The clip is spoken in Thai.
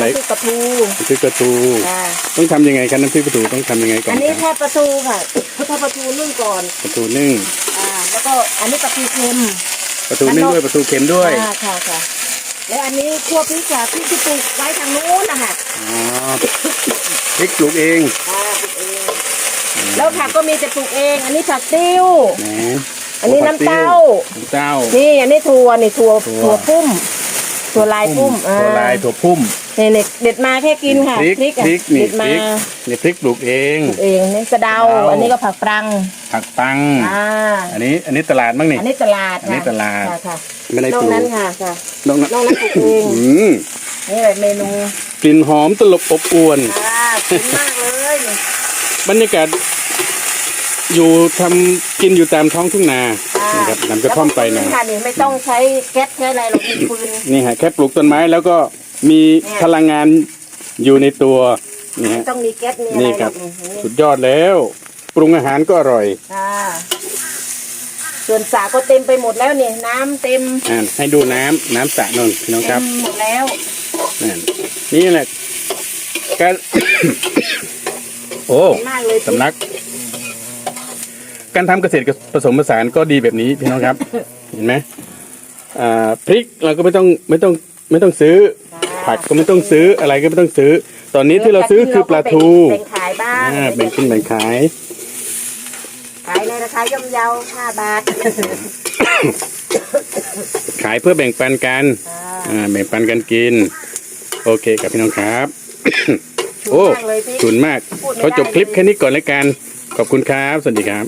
อะไรน้ำพริกปลาทูน้ำพริกปลาทูอ่าต้องทำยังไงครับน้ำพริกปลาทูต้องทำยังไงก่ออันนนี้ครับแค่ปลาทูค่ะถ้าปลาทูนึ่งก่อนปลาทูนึ่งอ่าแล้วก็อันนี้ปลาทูเค็ม ปลาทูนึ่งด้วยปลาทูเค็มด้วยอ่าค่ะค่ะ แล้วอันนี้คั่วพริกค่ะพริกที่ปลูกไว้ทางนู้นนะคะอ๋อพริกปลูกเองอ่าปลูกเอง แล้วผักก็มีแต่ปลูกเอง อันนี้ผักติ้วแหมอันนี้น้ำเต้า น้ำเต้า นี่อันนี้ถั่วนี่ถั่วถั่ว ถั่วพุ่ม ถั่วลายพุ่มอ่าถั่วลายถั่วพุ่มนี่เด็ดเด็ดมาแค่กินค่ะพริกอะพริกนี่เด็ดพมาริกนี่พริกปลูกเองปลูกเองนี่สะเดา สะเดา อันนี้ก็ผักปรังผักปัง อ่าอันนี้อันนี้ตลาดมั้งนี่ อันนี้ตลาดอันนี้ค่ะตลาด ค่ะค่ะไม่ได้นอปกลูกนั้นค่ะค่ะนอกนั้นนอกนั้นปลูกเองอืมนี่แหละเมนูกลิ่นหอมตลบอบอวน อ่ากินมากเลยนี่บรรยากาศอยู่ทำกินอยู่ตามท้องทุ่งนาอ่า นะครับนำกระท่อมไปแล้วนะก็ฟืค่ะนี่ไม่ต้องใช้แก๊สใช้อะไรหรอกมีฟืน นี่ฮะแค่ปลูกต้นไม้แล้วก็มีเนี่ยพลังงานอยู่ในตัวนี่ไม่ฮะ ต้องมีแก๊สมีอะไรนี่หครรัอบกนี่สุดยอดแล้ว ปรุงอาหารก็อร่อยอ่าส่วนสาก็เต็มไปหมดแล้วนี่น้ำเต็มอ่าให้ดูน้ำน้ำสระนนพี่น้องคเต็รับมหมดแล้ว นั่นนี่แหละการ โอ้ มากเลยสำนัก การทำเกษตรผสมผสานก็ดีแบบนี้พี่น้องครับ เห็นไหมอ่าพริกเราก็ไม่ต้องไม่ต้องไม่ต้องซื้อ ผักก็ไม่ต้องซื้ออะไรก็ไม่ต้องซื้อ ตอนนี้ที่เราซื้อคือปลาทูแบ่งขายบ้างอ่าแบ่งขึ้นแบ่งขายขายในราคาย่อมเยาห้าบาท ขายเพื่อแบ่งปันกันอ่าอ่าแบ่งปันกันกิน โอเคกับพี่น้องครับ โอ้มากเลยพี่ขอบคุณมากพูดไม่ได้เขาจบคลิปแค่นี้ก่อนแล้วกัน ขอบคุณครับ สวัสดีครับ